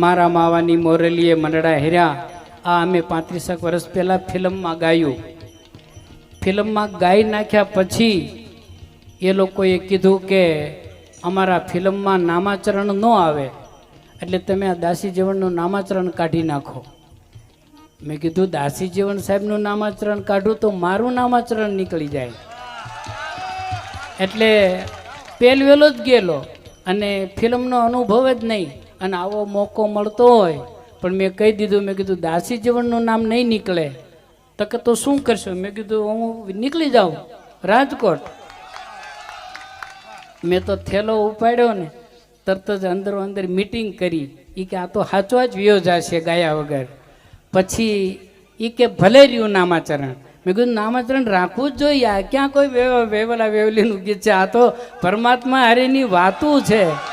મારા માવાની મોરલીએ મંડળા હેર્યા, આ અમે પાંત્રીસેક વર્ષ પહેલાં ફિલ્મમાં ગાયું. ફિલ્મમાં ગાઈ નાખ્યા પછી એ લોકોએ કીધું કે અમારા ફિલ્મમાં નામાચરણ ન આવે, એટલે તમે આ દાસી જીવનનું નામાચરણ કાઢી નાખો. મેં કીધું, દાસી જીવન સાહેબનું નામાચરણ કાઢું તો મારું નામાચરણ નીકળી જાય. એટલે પહેલવેલો જ ગયેલો અને ફિલ્મનો અનુભવ જ નહીં. અને આવો મોકો મળતો હોય. પણ મેં કહી દીધું, મેં કીધું, દાસી જીવનનું નામ નહીં નીકળે. તો કે, તો શું કરશો? મેં કીધું, હું નીકળી જાઉં, રાજકોટ. મેં તો થેલો ઉપાડ્યો ને, તરત જ અંદરો અંદર મીટિંગ કરી. એ કે, આ તો સાચવા જ વિયો જશે ગાયા વગર. પછી એ કે, ભલે રહ્યું નામાચરણ. મેં કીધું, નામાચરણ રાખવું જ જોઈએ. આ ક્યાં કોઈ વેવલા, વેવલીનું ગીત છે? આ તો પરમાત્મા હારેની વાતું છે.